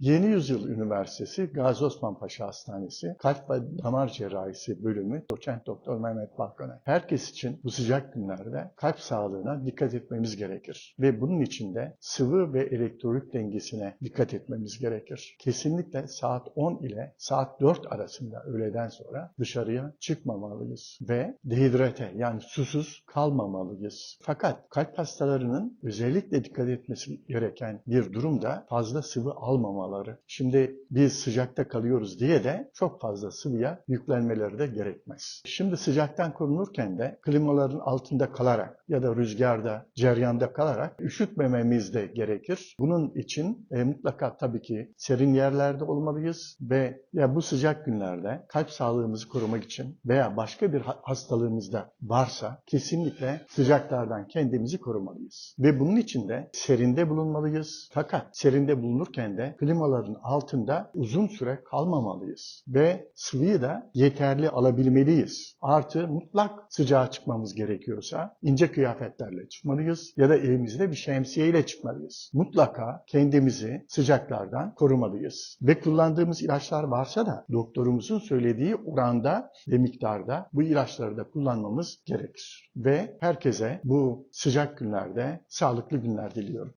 Yeni Yüzyıl Üniversitesi Gazi Osman Paşa Hastanesi Kalp ve Damar Cerrahisi bölümü doçent doktor Mehmet Balkanay. Herkes için bu sıcak günlerde kalp sağlığına dikkat etmemiz gerekir. Ve bunun için de sıvı ve elektrolit dengesine dikkat etmemiz gerekir. Kesinlikle saat 10 ile saat 4 arasında öğleden sonra dışarıya çıkmamalıyız ve dehidrate yani susuz kalmamalıyız. Fakat kalp hastalarının özellikle dikkat etmesi gereken bir durumda fazla sıvı almamaları. Şimdi biz sıcakta kalıyoruz diye de çok fazla sıvıya yüklenmeleri de gerekmez. Şimdi sıcaktan korunurken de klimaların altında kalarak ya da rüzgarda, ceryanda kalarak üşütmememiz de gerekir. Bunun için e, mutlaka tabii ki serin yerlerde olmalıyız ve ya bu sıcak günlerde kalp sağlığımızı korumak için veya başka bir ha- hastalığımız da varsa kesinlikle sıcaklardan kendimizi korumalıyız. Ve bunun için de serinde bulunmalıyız. Fakat serinde bulunurken de klimaların altında uzun süre kalmamalıyız. Ve sıvıyı da yeterli alabilmeliyiz. Artı mutlak sıcağa çıkmamız gerekiyorsa ince kıyafetlerle çıkmalıyız ya da elimizde bir şemsiyeyle çıkmalıyız. Mutlaka kendimizi sıcaklardan korumalıyız. Ve kullandığımız ilaçlar varsa da doktorumuzun söylediği oranda ve miktarda bu ilaçları da kullanmamız gerekir. Ve herkese bu sıcak günlerde sağlıklı günler diliyorum.